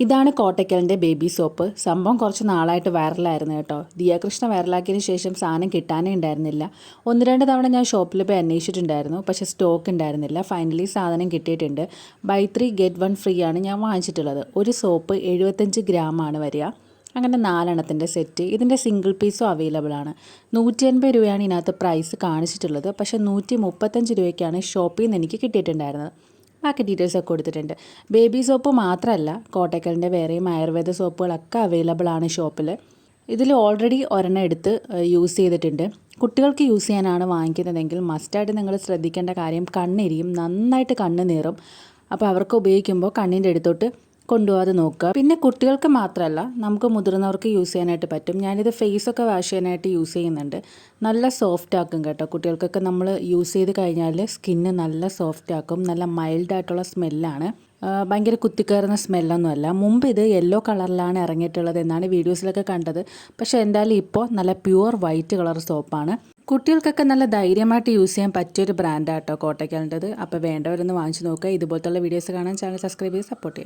ഇതാണ് കോട്ടയ്ക്കലിന്റെ baby soap. സംഭവം കുറച്ച് നാളായിട്ട് വൈറലായിരുന്നു കേട്ടോ. ദിയാകൃഷ്ണ വൈറലാക്കിയതിന് ശേഷം സാധനം കിട്ടാനേ ഉണ്ടായിരുന്നില്ല. ഒന്ന് രണ്ട് തവണ ഞാൻ ഷോപ്പിൽ പോയി അന്വേഷിച്ചിട്ടുണ്ടായിരുന്നു. പക്ഷേ സ്റ്റോക്ക് ഉണ്ടായിരുന്നില്ല. ഫൈനലി സാധനം കിട്ടിയിട്ടുണ്ട്. Buy three get one free ആണ് ഞാൻ വാങ്ങിച്ചിട്ടുള്ളത്. ഒരു സോപ്പ് എഴുപത്തഞ്ച് ആണ് വരിക. അങ്ങനെ നാലെണ്ണത്തിന്റെ സെറ്റ്. ഇതിന്റെ സിംഗിൾ പീസും അവൈലബിൾ ആണ്. നൂറ്റി അൻപത് രൂപയാണ് ഇതിനകത്ത് പ്രൈസ് കാണിച്ചിട്ടുള്ളത്. പക്ഷേ നൂറ്റി മുപ്പത്തഞ്ച് രൂപയ്ക്കാണ് ഷോപ്പിൽ നിന്ന് എനിക്ക് കിട്ടിയിട്ടുണ്ടായിരുന്നത്. ബാക്കി ഡീറ്റെയിൽസ് ഒക്കെ കൊടുത്തിട്ടുണ്ട്. ബേബി സോപ്പ് മാത്രമല്ല കോട്ടക്കലിന്റെ വേറെയും ആയുർവേദ സോപ്പുകളൊക്കെ അവൈലബിൾ ആണ് ഷോപ്പിൽ ഇതിൽ ഓൾറെഡി ഒരെണ്ണം എടുത്ത് യൂസ് ചെയ്തിട്ടുണ്ട്. കുട്ടികൾക്ക് യൂസ് ചെയ്യാനാണ് വാങ്ങിക്കുന്നതെങ്കിൽ മസ്റ്റായിട്ട് നിങ്ങൾ ശ്രദ്ധിക്കേണ്ട കാര്യം കണ്ണെരിയും നന്നായിട്ട് കണ്ണ് നീറും. അപ്പോൾ അവർക്ക് ഉപയോഗിക്കുമ്പോൾ കണ്ണിന്റെ അടുത്തോട്ട് കൊണ്ടുപോകാതെ നോക്കുക. പിന്നെ കുട്ടികൾക്ക് മാത്രമല്ല നമുക്ക് മുതിർന്നവർക്ക് യൂസ് ചെയ്യാനായിട്ട് പറ്റും. ഞാനിത് ഫേസൊക്കെ വാഷ് ചെയ്യാനായിട്ട് യൂസ് ചെയ്യുന്നുണ്ട്. നല്ല സോഫ്റ്റ് ആക്കും കേട്ടോ. കുട്ടികൾക്കൊക്കെ നമ്മൾ യൂസ് ചെയ്ത് കഴിഞ്ഞാൽ സ്കിന്ന് നല്ല സോഫ്റ്റ് ആക്കും. നല്ല മൈൽഡ് ആയിട്ടുള്ള സ്മെല്ലാണ് ഭയങ്കര കുത്തിക്കയറുന്ന സ്മെല്ലൊന്നുമല്ല മുമ്പ് ഇത് യെല്ലോ കളറിലാണ് ഇറങ്ങിയിട്ടുള്ളത് എന്നാണ് വീഡിയോസിലൊക്കെ കണ്ടത്. പക്ഷേ എന്തായാലും ഇപ്പോൾ നല്ല പ്യുവർ വൈറ്റ് കളർ സോപ്പാണ് കുട്ടികൾക്കൊക്കെ നല്ല ധൈര്യമായിട്ട് യൂസ് ചെയ്യാൻ പറ്റിയൊരു ബ്രാൻഡാട്ടോ കോട്ടയ്ക്കാലിന്റെത്. അപ്പോൾ വേണ്ടവരൊന്ന് വാങ്ങിച്ചു നോക്കുക. ഇതുപോലത്തുള്ള വീഡിയോസ് കാണാൻ ചാനൽ സബ്സ്ക്രൈബ് ചെയ്ത് സപ്പോർട്ട് ചെയ്യുക